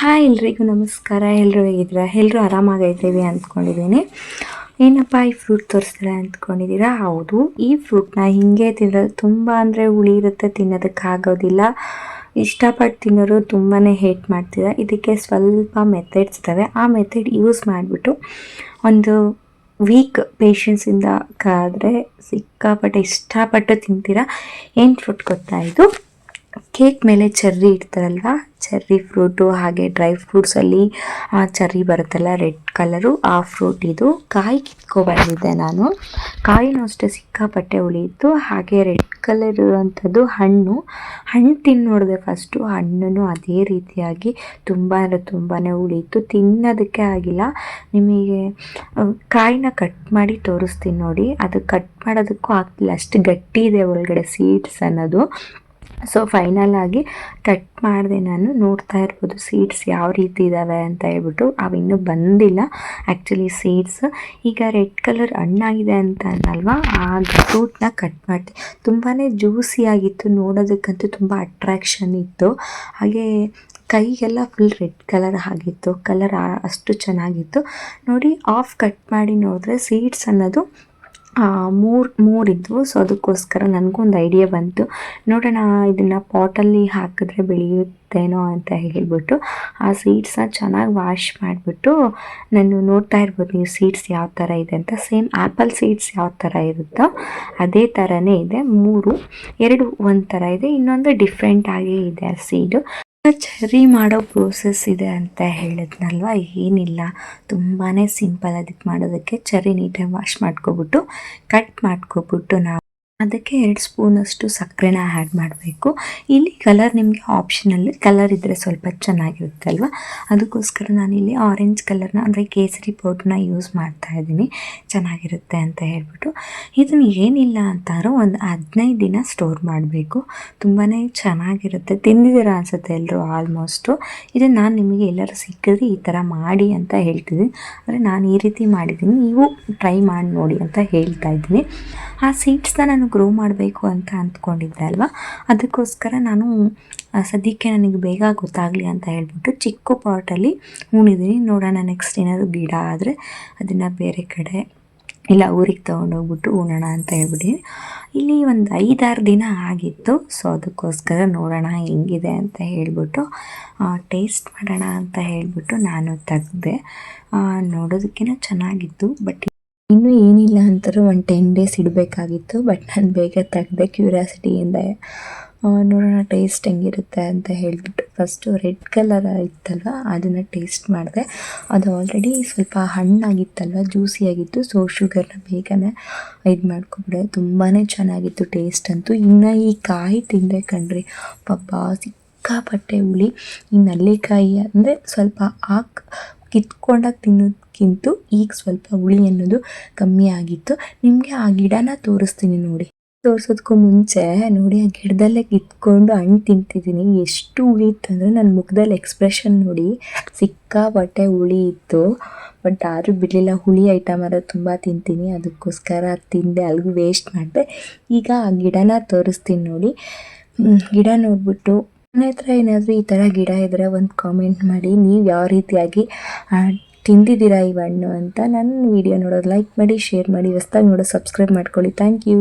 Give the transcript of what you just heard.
Hi ಎಲ್ರಿಗೂ ನಮಸ್ಕಾರ. ಎಲ್ಲರೂ ಹೇಗಿದ್ದೀರಾ? ಎಲ್ಲರೂ ಆರಾಮಾಗೈತೀವಿ ಅಂದ್ಕೊಂಡಿದ್ದೀನಿ. ಏನಪ್ಪ, ಈ ಫ್ರೂಟ್ ತೋರಿಸ್ತಾರೆ ಅಂದ್ಕೊಂಡಿದ್ದೀರಾ? ಹೌದು, ಈ ಫ್ರೂಟ್ನ ಹಿಂಗೆ ತಿನ್ನೋದು ತುಂಬ ಅಂದರೆ ಹುಳಿ ಇರುತ್ತೆ ತಿನ್ನೋದಕ್ಕಾಗೋದಿಲ್ಲ ಇಷ್ಟಪಟ್ಟು ತಿನ್ನೋರು ತುಂಬಾ ಹೇಟ್ ಮಾಡ್ತೀರಾ? ಇದಕ್ಕೆ ಸ್ವಲ್ಪ ಮೆಥಡ್ಸ್ ಇದ್ದಾವೆ ಆ ಮೆಥಡ್ ಯೂಸ್ ಮಾಡಿಬಿಟ್ಟು ಒಂದು ವೀಕ್ ಪೇಷನ್ಸಿಂದ ಕಾದರೆ ಸಿಕ್ಕಾಪಟ್ಟೆ ಇಷ್ಟಪಟ್ಟು ತಿಂತೀರಾ? ಏನು ಫ್ರೂಟ್ ಗೊತ್ತಾ ಇದು? ಕೇಕ್ ಮೇಲೆ ಚೆರ್ರಿ ಇಡ್ತಾರಲ್ವ? ಚೆರ್ರಿ ಫ್ರೂಟು ಹಾಗೆ ಡ್ರೈ ಫ್ರೂಟ್ಸಲ್ಲಿ ಆ ಚೆರ್ರಿ ಬರುತ್ತಲ್ಲ ರೆಡ್ ಕಲರು ಆ ಫ್ರೂಟ್ ಇದು. ಕಾಯಿ ಕಿತ್ಕೊಬಂದಿದ್ದೆ ನಾನು. ಕಾಯಿನೂ ಅಷ್ಟೇ ಸಿಕ್ಕಾಪಟ್ಟೆ ಉಳಿಯಿತು. ಹಾಗೆ ರೆಡ್ ಕಲರ್ ಇರುವಂಥದ್ದು ಹಣ್ಣು. ಹಣ್ಣು ತಿಂದು ನೋಡಿದೆ ಫಸ್ಟು ಹಣ್ಣು ಅದೇ ರೀತಿಯಾಗಿ ತುಂಬ ಅಂದರೆ ತುಂಬಾ ಉಳಿಯಿತು. ತಿನ್ನೋದಕ್ಕೆ ಆಗಿಲ್ಲ. ನಿಮಗೆ ಕಾಯಿನ ಕಟ್ ಮಾಡಿ ತೋರಿಸ್ತೀನಿ ನೋಡಿ. ಅದು ಕಟ್ ಮಾಡೋದಕ್ಕೂ ಆಗ್ತಿಲ್ಲ. ಅಷ್ಟು ಗಟ್ಟಿ ಇದೆ ಒಳಗಡೆ ಸೀಡ್ಸ್ ಅನ್ನೋದು. ಸೊ ಫೈನಲ್ ಆಗಿ ಕಟ್ ಮಾಡಿದೆ ನಾನು. ನೋಡ್ತಾ ಇರ್ಬೋದು ಸೀಡ್ಸ್ ಯಾವ ರೀತಿ ಇದ್ದಾವೆ ಅಂತ ಹೇಳ್ಬಿಟ್ಟು. ಅವಿನ್ನೂ ಬಂದಿಲ್ಲ. ಆ್ಯಕ್ಚುಲಿ ಸೀಡ್ಸ್ ಈಗ ರೆಡ್ ಕಲರ್ ಹಣ್ಣಾಗಿದೆ ಅಂತ ಅನ್ನಲ್ವಾ? ಆ ಫ್ರೂಟ್ನ ಕಟ್ ಮಾಡಿದೆ. ತುಂಬಾ ಜ್ಯೂಸಿಯಾಗಿತ್ತು ನೋಡೋದಕ್ಕಂತೂ ತುಂಬ ಅಟ್ರಾಕ್ಷನ್ ಇತ್ತು. ಹಾಗೆ ಕೈಗೆಲ್ಲ ಫುಲ್ ರೆಡ್ ಕಲರ್ ಆಗಿತ್ತು. ಕಲರ್ ಅಷ್ಟು ಚೆನ್ನಾಗಿತ್ತು. ನೋಡಿ ಆಫ್ ಕಟ್ ಮಾಡಿ ನೋಡಿದ್ರೆ ಸೀಡ್ಸ್ ಅನ್ನೋದು ಮೂರು, ಮೂರಿದ್ವು. ಸೊ ಅದಕ್ಕೋಸ್ಕರ ನನಗೊಂದು ಐಡಿಯಾ ಬಂತು. ನೋಡೋಣ, ಇದನ್ನು ಪಾಟಲ್ಲಿ ಹಾಕಿದ್ರೆ ಬೆಳೆಯುತ್ತೇನೋ ಅಂತ ಹೇಳಿಬಿಟ್ಟು, ಆ ಸೀಡ್ಸನ್ನ ಚೆನ್ನಾಗಿ ವಾಶ್ ಮಾಡಿಬಿಟ್ಟು, ನಾನು ನೋಡ್ತಾ ಇರ್ಬೋದು ನೀವು ಸೀಡ್ಸ್ ಯಾವ ಥರ ಇದೆ ಅಂತ. ಸೇಮ್ ಆ್ಯಪಲ್ ಸೀಡ್ಸ್ ಯಾವ ಥರ ಇರುತ್ತೋ, ಅದೇ ಥರನೇ ಇದೆ. ಮೂರು, ಎರಡು ಒಂದು ಥರ ಇದೆ. ಇನ್ನೊಂದು ಡಿಫ್ರೆಂಟಾಗೇ ಇದೆ ಆ ಸೀಡು ಚೆರ್ರಿ ಮಾಡೋ ಪ್ರೋಸೆಸ್ ಇದೆ ಅಂತ ಹೇಳಿದ್ನಲ್ವ? ಏನಿಲ್ಲ. ತುಂಬಾ ಸಿಂಪಲ್ ಅದಕ್ಕೆ ಮಾಡೋದಕ್ಕೆ ಚೆರ್ರಿ ನೀಟಾಗಿ ವಾಶ್ ಮಾಡ್ಕೊಬಿಟ್ಟು ಕಟ್ ಮಾಡ್ಕೊಬಿಟ್ಟು ನಾವು ಅದಕ್ಕೆ ಎರಡು ಸ್ಪೂನಷ್ಟು ಸಕ್ಕರೆನ ಆ್ಯಡ್ ಮಾಡಬೇಕು. ಇಲ್ಲಿ ಕಲರ್ ನಿಮಗೆ ಆಪ್ಷನಲ್ಲಿ ಕಲರ್ ಇದ್ದರೆ ಸ್ವಲ್ಪ ಚೆನ್ನಾಗಿರುತ್ತಲ್ವ ಅದಕ್ಕೋಸ್ಕರ ನಾನಿಲ್ಲಿ ಆರೆಂಜ್ ಕಲರ್ನ ಅಂದರೆ ಕೇಸರಿ ಪೌಡ್ರನ್ನ ಯೂಸ್ ಮಾಡ್ತಾ ಇದ್ದೀನಿ. ಚೆನ್ನಾಗಿರುತ್ತೆ ಅಂತ ಹೇಳ್ಬಿಟ್ಟು. ಇದನ್ನು ಏನಿಲ್ಲ ಅಂತಾರೋ ಒಂದು ಹದಿನೈದು ದಿನ ಸ್ಟೋರ್ ಮಾಡಬೇಕು. ತುಂಬಾ ಚೆನ್ನಾಗಿರುತ್ತೆ. ತಿಂದಿದ್ದೀರ ಅನ್ಸುತ್ತೆ ಎಲ್ಲರೂ ಆಲ್ಮೋಸ್ಟು ಇದನ್ನು ನಾನು ನಿಮಗೆ ಎಲ್ಲರೂ ಸಿಕ್ಕಿದ್ರೆ ಈ ಥರ ಮಾಡಿ ಅಂತ ಹೇಳ್ತಿದ್ದೀನಿ. ಅಂದರೆ ನಾನು ಈ ರೀತಿ ಮಾಡಿದ್ದೀನಿ. ನೀವು ಟ್ರೈ ಮಾಡಿ ನೋಡಿ ಅಂತ ಹೇಳ್ತಾ ಇದ್ದೀನಿ. ಆ ಸೀಡ್ಸ್ನ ನಾನು ಗ್ರೋ ಮಾಡಬೇಕು ಅಂತ ಅಂದ್ಕೊಂಡಿದ್ದೆ ಅಲ್ವಾ? ಅದಕ್ಕೋಸ್ಕರ ನಾನು ಸದ್ಯಕ್ಕೆ ನನಗೆ ಬೇಗ ಗೊತ್ತಾಗಲಿ ಅಂತ ಹೇಳ್ಬಿಟ್ಟು ಚಿಕ್ಕ ಪಾಟಲ್ಲಿ ಹೂಣಿದ್ದೀನಿ. ನೋಡೋಣ ನೆಕ್ಸ್ಟ್ ಏನಾದರೂ ಗಿಡ ಆದರೆ ಅದನ್ನು ಬೇರೆ ಕಡೆ ಇಲ್ಲ ಊರಿಗೆ ತೊಗೊಂಡೋಗ್ಬಿಟ್ಟು ಉಣೋಣ ಅಂತ ಹೇಳ್ಬಿಟ್ಟು ಇಲ್ಲಿ ಒಂದು ಐದಾರು ದಿನ ಆಗಿತ್ತು. ಸೊ ಅದಕ್ಕೋಸ್ಕರ ನೋಡೋಣ ಹೆಂಗಿದೆ ಅಂತ ಹೇಳ್ಬಿಟ್ಟು ಟೇಸ್ಟ್ ಮಾಡೋಣ ಅಂತ ಹೇಳ್ಬಿಟ್ಟು ನಾನು ತೆಗ್ದೆ. ನೋಡೋದಕ್ಕಿಂತ ಚೆನ್ನಾಗಿತ್ತು ಬಟ್ ಇನ್ನೂ ಏನಿಲ್ಲ ಅಂತಾರೂ ಒಂದು ಟೆನ್ ಡೇಸ್ ಇಡಬೇಕಾಗಿತ್ತು ಬಟ್ ನಾನು ಬೇಗ ತೆಗೆದೆ ಕ್ಯೂರಿಯಾಸಿಟಿಯಿಂದ ನೋಡೋಣ ಟೇಸ್ಟ್ ಹೆಂಗಿರುತ್ತೆ ಅಂತ ಹೇಳ್ಬಿಟ್ಟು. ಫಸ್ಟು ರೆಡ್ ಕಲರ್ ಇತ್ತಲ್ವ, ಅದನ್ನು ಟೇಸ್ಟ್ ಮಾಡಿದೆ. ಅದು ಆಲ್ರೆಡಿ ಸ್ವಲ್ಪ ಹಣ್ಣಾಗಿತ್ತಲ್ವ ಜ್ಯೂಸಿಯಾಗಿತ್ತು ಸೊ ಶುಗರ್ನ ಬೇಗನೆ ಇದು ಮಾಡ್ಕೊಬಿಡೆ ತುಂಬಾ ಚೆನ್ನಾಗಿತ್ತು ಟೇಸ್ಟ್ ಅಂತೂ. ಇನ್ನು ಈ ಕಾಯಿ ತಿಂದೆ ಕಣ್ರಿ. ಪಬ್ಬ ಸಿಕ್ಕಾಪಟ್ಟೆ ಹುಳಿ. ಈ ನಲ್ಲಿಕಾಯಿ ಅಂದರೆ ಸ್ವಲ್ಪ ಹಾಕ್ ಕಿತ್ಕೊಂಡಾಗ ತಿನ್ನೋದಕ್ಕಿಂತ ಈಗ ಸ್ವಲ್ಪ ಹುಳಿ ಅನ್ನೋದು ಕಮ್ಮಿ ಆಗಿತ್ತು. ನಿಮಗೆ ಆ ಗಿಡನ ತೋರಿಸ್ತೀನಿ ನೋಡಿ. ತೋರ್ಸೋದಕ್ಕೂ ಮುಂಚೆ ನೋಡಿ, ಆ ಗಿಡದಲ್ಲೇ ಕಿತ್ಕೊಂಡು ಹಣ್ಣು ತಿಂತಿದ್ದೀನಿ. ಎಷ್ಟು ಹುಳಿ ಇತ್ತು ಅಂದರೆ ನನ್ನ ಮುಖದಲ್ಲಿ ಎಕ್ಸ್ಪ್ರೆಷನ್ ನೋಡಿ ಸಿಕ್ಕಾಪಟ್ಟೆ ಹುಳಿ ಇತ್ತು. ಬಟ್ ಆದರೂ ಬಿಡಲಿಲ್ಲ. ಹುಳಿ ಐಟಮ್ ಅರ ತುಂಬ ತಿಂತೀನಿ. ಅದಕ್ಕೋಸ್ಕರ ಅದ್ ತಿಂದೆ ಅಲ್ಲಿಗೂ ವೇಸ್ಟ್ ಮಾಡಿದೆ. ಈಗ ಆ ಗಿಡನ ತೋರಿಸ್ತೀನಿ ನೋಡಿ. ಗಿಡ ನೋಡಿಬಿಟ್ಟು ನನ್ನ ಹತ್ರ ಏನಾದರೂ ಈ ಥರ ಗಿಡ ಇದ್ದರೆ ಒಂದು ಕಾಮೆಂಟ್ ಮಾಡಿ. ನೀವು ಯಾವ ರೀತಿಯಾಗಿ ತಿಂದಿದ್ದೀರಾ ಈ ಹಣ್ಣು ಅಂತ ನನ್ನ ವಿಡಿಯೋ ನೋಡೋದು. ಲೈಕ್ ಮಾಡಿ ಶೇರ್ ಮಾಡಿ, ಹೊಸ್ದಾಗಿ ನೋಡೋ ಸಬ್ಸ್ಕ್ರೈಬ್ ಮಾಡ್ಕೊಳ್ಳಿ. Thank you